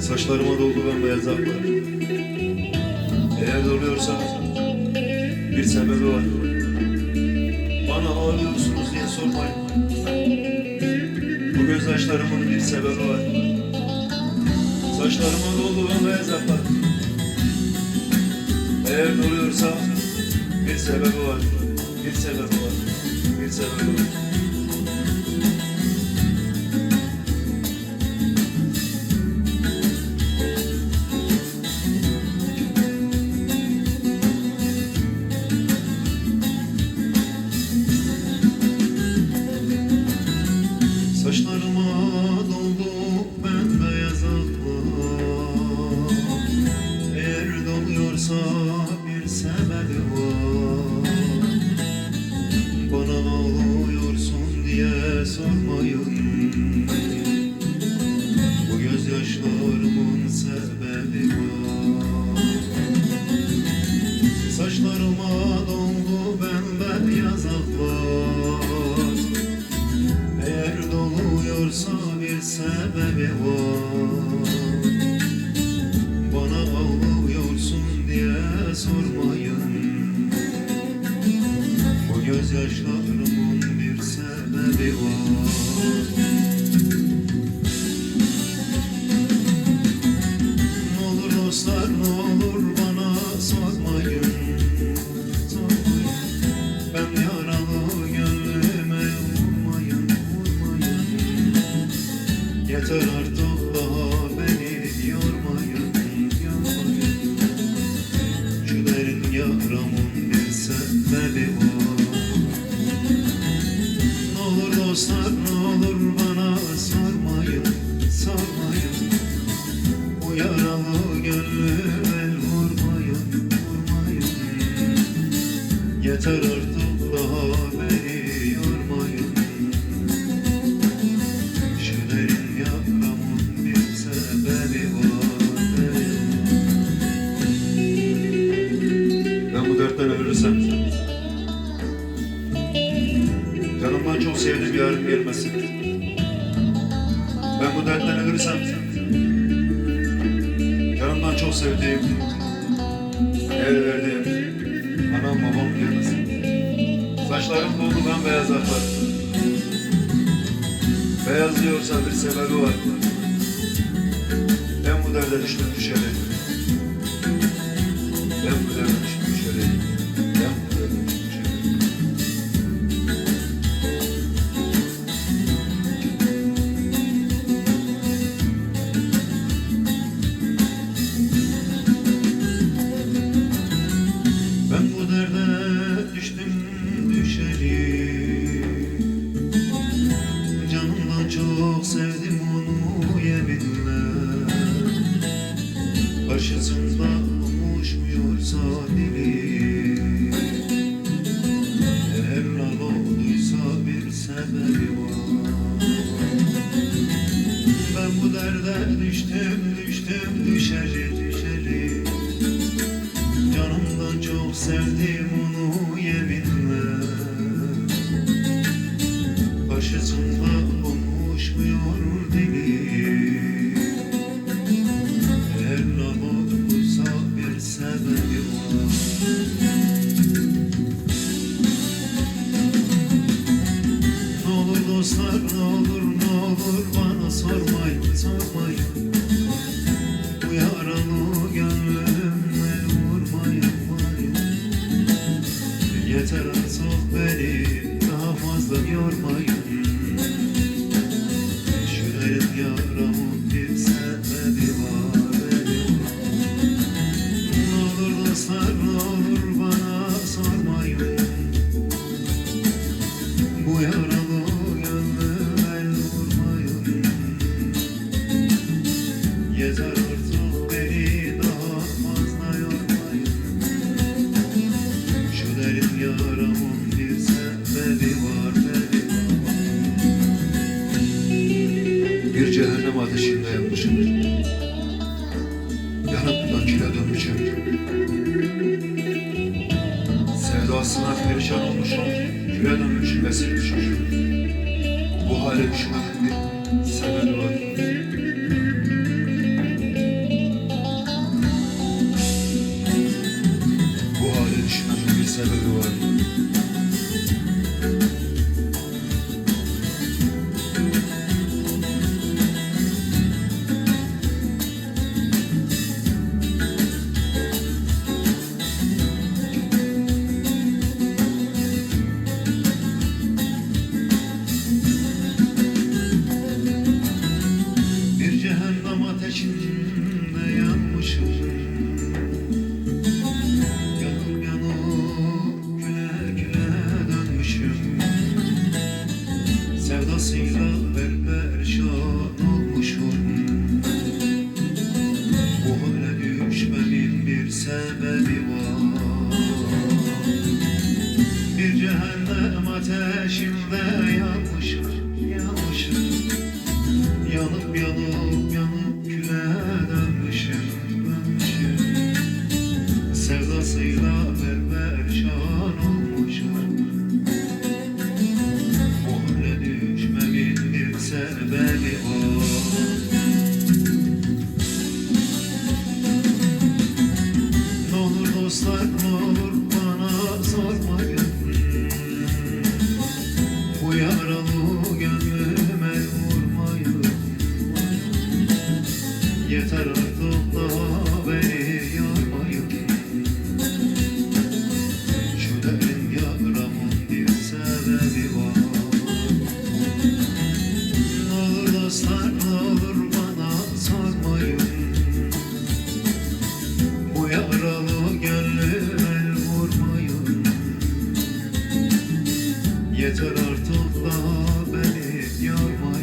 Saçlarıma doldu bembeyaz aklar Eğer doluyorsa bir sebebi var. Bana ağlıyorsunuz diye sormayın. Bu gözyaşlarımın bir sebebi var. Saçlarıma doldu bembeyaz aklar Eğer doluyorsa bir sebebi var. Bir sebebi var sormayın Bu gözyaşlarımın bir sebebi var Ne olur dostlar ne olur bana sormayın Yeter artık daha beni yormayın. Şu derin yaramın bir sebebi var Ben bu dertten ölürsem. Canımdan çok sevdiğim yarım gelmesin. Ben bu dertten ölürsem. Canımdan çok sevdiğim El verdiğim Anam babam gelmesin. Saçlarım doldu ben beyaz aklar Beyaz diyorsa bir sebebi var. Ben bu derde düştüm düşeli Ben bu derde düştüm bu derde düştüm düşeli sevdim negro içinde. Yanıp da küle dönmüşümdür. Sevdasına perişan olmuşum, küle dönmüşüm ve silmişim. Bu hale düşmenin bir sebebi var. Bu hale düşmenin bir sebebi var. Sebebi var. Bir cehennem ateşinde yanmışım, sarmıyor bana sormayın Bu yaralı gönlüme vurmayın. Yeter artık da beni yormayın